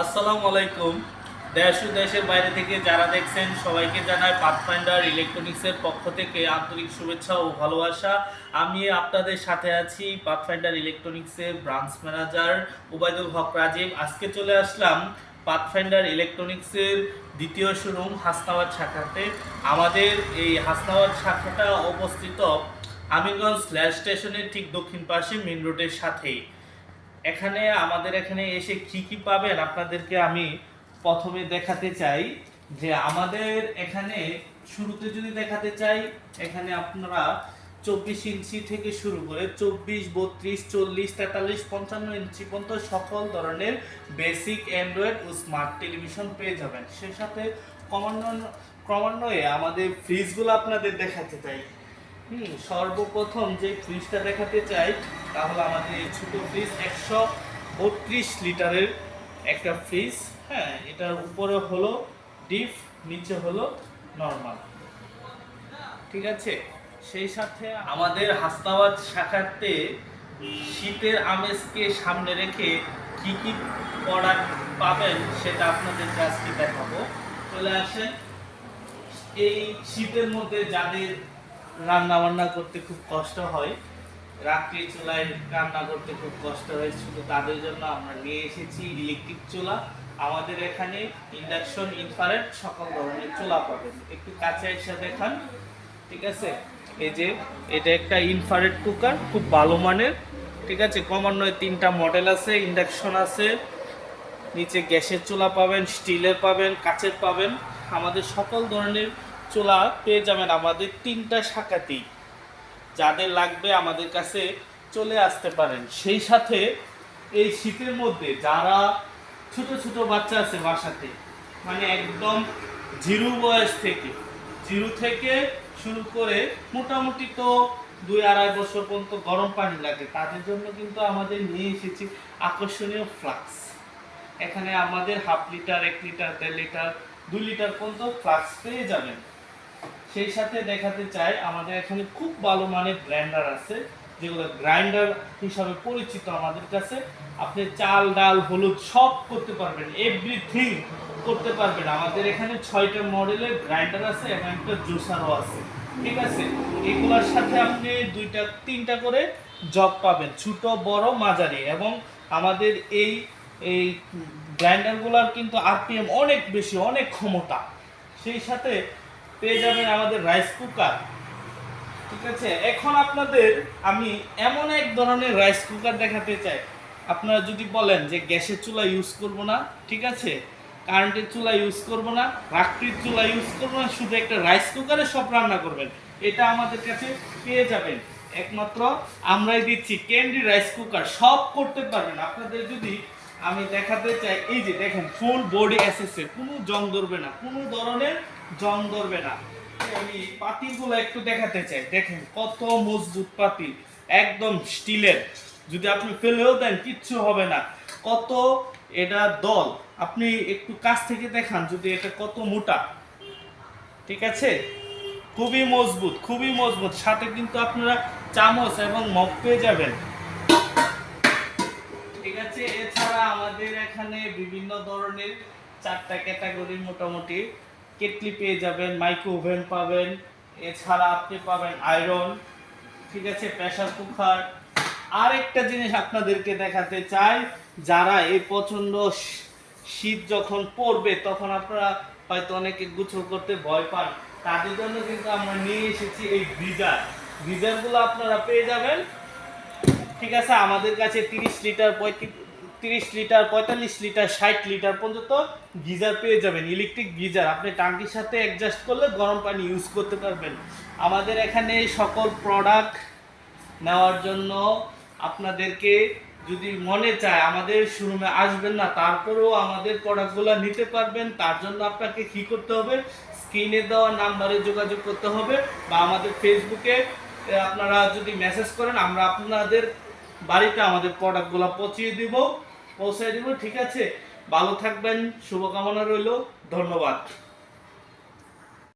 আসসালামু আলাইকুম। দেশ ও দেশের বাইরে থেকে যারা দেখছেন, সবাইকে জানাই পাথফাইন্ডার ইলেকট্রনিক্সের পক্ষ থেকে আন্তরিক শুভেচ্ছা ও ভালোবাসা। আমি আপনাদের সাথে আছি পাথফাইন্ডার ইলেকট্রনিক্সের ব্রাঞ্চ ম্যানেজার উবায়দুল হক রাজীব। আজকে চলে আসলাম পাথফাইন্ডার ইলেকট্রনিক্সের দ্বিতীয় শোরুম হাসনাবাদ শাখাতে। আমাদের এই হাসনাবাদ শাখাটা অবস্থিত আমিরগঞ্জ রেল স্টেশনের ঠিক দক্ষিণ পাশে মেন রোডের সাথেই। এখানে আমাদের এখানে এসে কি কি পাবেন আপনাদেরকে আমি প্রথমে দেখাতে চাই যে আমাদের এখানে শুরুতে যদি দেখাতে চাই, এখানে আপনারা চব্বিশ ইঞ্চি থেকে শুরু করে চব্বিশ, বত্রিশ, চল্লিশ, তেতাল্লিশ, পঞ্চান্ন ইঞ্চি পর্যন্ত সকল ধরনের বেসিক অ্যান্ড্রয়েড ও স্মার্ট টেলিভিশন পেয়ে যাবেন। সে সাথে ক্রমান্বয়ে আমাদের ফ্রিজগুলো আপনাদের দেখাতে চাই। হুম, সর্বপ্রথম যে ফ্রিজটা দেখাতে চাই, তাহলে আমাদের এই ছোট ফ্রিজ একশো বত্রিশ লিটারের একটা ফ্রিজ হ্যাঁ এটার উপরে হলো ডিপ, নিচে হলো নর্মাল ঠিক আছে? সেই সাথে আমাদের হাসনাবাদ শাখাতে শীতের আমেজকে সামনে রেখে কি কি প্রোডাক্ট পাবেন সেটা আপনাদের কাছকে দেখাবো। চলে আসেন, এই শীতের মধ্যে যাদের রান্না বান্না করতে খুব কষ্ট হয়। রাত্রি চুলায় রান্না করতে খুব কষ্ট হয়, শুধু তাদের জন্য। আমরা নিয়ে এসেছি ইলেকট্রিক চুলা। আমাদের এখানে ইন্ডাকশন ইনফারেট সকল ধরনের চুলা পাবেন। একটু কাছে এসে দেখান, ঠিক আছে? এই যে, এটা একটা ইনফারেট কুকার খুব ভালো মানের, ঠিক আছে? ক্রমান্বয়ে তিনটা মডেল আছে ইন্ডাকশন আছে। নিচে গ্যাসের চুলা পাবেন, স্টিলের পাবেন, কাচের পাবেন। আমাদের সকল ধরনের চুলা পেয়ে যাবেন আমাদের তিনটা শাখাতেই যাদের লাগবে আমাদের কাছে চলে আসতে পারেন। সেই সাথে এই শীতের মধ্যে যারা ছোট ছোট বাচ্চা আছে বাসাতে মানে একদম জিরো বয়স থেকে, জিরো থেকে শুরু করে মোটামুটি তো দুই আড়াই বছর পর্যন্ত গরম পানি লাগে, তাদের জন্য কিন্তু আমাদের নিয়ে এসেছি আকর্ষণীয় ফ্লাক্স। এখানে আমাদের হাফ লিটার, এক লিটার, দেড় লিটার, দুই লিটার পর্যন্ত ফ্লাক্স পেয়ে যাবেন। সেই সাথে দেখাতে চাই, আমাদের এখানে খুব ভালো মানের গ্রাইন্ডার আছে, যেগুলো গ্রাইন্ডার হিসাবে পরিচিত আমাদের কাছে। আপনি চাল, ডাল, হলুদ সব করতে পারবেন এভরিথিং করতে পারবেন। আমাদের এখানে ছয়টা মডেলের গ্রাইন্ডার আছে এবং একটা জুসারও আছে, ঠিক আছে? এগুলোর সাথে আপনি দুইটা, তিনটা করে জব পাবেন, ছোট, বড়, মাঝারি। এবং আমাদের এই এই গ্রাইন্ডারগুলোর কিন্তু আরপিএম অনেক বেশি, অনেক ক্ষমতা। সেই সাথে পেয়ে যাবেন আমাদের রাইস কুকার ঠিক আছে? এখন আপনাদের আমি এমন এক ধরনের রাইস কুকার দেখাতে চাই। আপনারা যদি বলেন যে গ্যাসের চুলা ইউজ করব না, ঠিক আছে? কারেন্টের চুলা ইউজ করব না, রাত্রির চুলা ইউজ করব না, শুধু একটা রাইস কুকারে সব রান্না করবেন। এটা আমাদের কাছে পেয়ে যাবেন। একমাত্র আমরাই দিচ্ছি ক্যান্ডি রাইস কুকার সব করতে পারবেন। আপনাদের যদি আমি দেখাতে চাই, এই যে দেখেন ফুল বডি অ্যাসেসের কোনো জং ধরবে না, কোনো ধরনের জং ধরবে না। আমি পাতিলগুলো একটু দেখাতে চাই। দেখেন কত মজবুত পাতিল। একদম স্টিলের। যদি আপনি ফেলেও দেন, কিচ্ছু হবে না। কত এটা দল। আপনি একটু কাছ থেকে দেখান যদি এটা কত মোটা। ঠিক আছে? খুবই মজবুত খুবই মজবুত। সাথে কিন্তু আপনারা চামচ এবং মগ পেয়ে যাবেন। ঠিক আছে? এছাড়া আমাদের এখানে বিভিন্ন ধরনের চারটা ক্যাটাগরি মোটামুটি। কেটলি পেয়ে যাবেন মাইক্রো ওভেন পাবেন, এছাড়া আপনি পাবেন আয়রন ঠিক আছে প্রেশার কুকার আরেকটা জিনিস আপনাদেরকে দেখাতে চাই, যারা এই প্রচণ্ড শী- শীত যখন পড়বে, তখন আপনারা হয়তো অনেকে গুছল করতে ভয় পান। তাদের জন্য কিন্তু আমরা নিয়ে এসেছি এই গিজার গিজারগুলো আপনারা পেয়ে যাবেন। ঠিক আছে, আমাদের কাছে তিরিশ লিটার তিরিশ লিটার, পঁয়তাল্লিশ লিটার, ষাট লিটার পর্যন্ত গিজার পেয়ে যাবেন ইলেকট্রিক গিজার। আপনি টাঙ্কির সাথে অ্যাডজাস্ট করলে গরম পানি ইউজ করতে পারবেন। আমাদের এখানে সকল প্রোডাক্ট নেওয়ার জন্য আপনাদেরকে যদি মনে চায়, আমাদের শোরুমে আসবেন না, তারপরেও আমাদের প্রোডাক্টগুলো নিতে পারবেন। তার জন্য আপনাকে কি করতে হবে? স্ক্রিনে দেওয়া নাম্বারে যোগাযোগ করতে হবে বা আমাদের ফেসবুকে আপনারা যদি মেসেজ করেন, আমরা আপনাদের বাড়িতে আমাদের প্রোডাক্টগুলো পৌঁছিয়ে দিব। পৌঁছে দিব। ঠিক আছে ভালো থাকবেন শুভকামনা রইল ধন্যবাদ।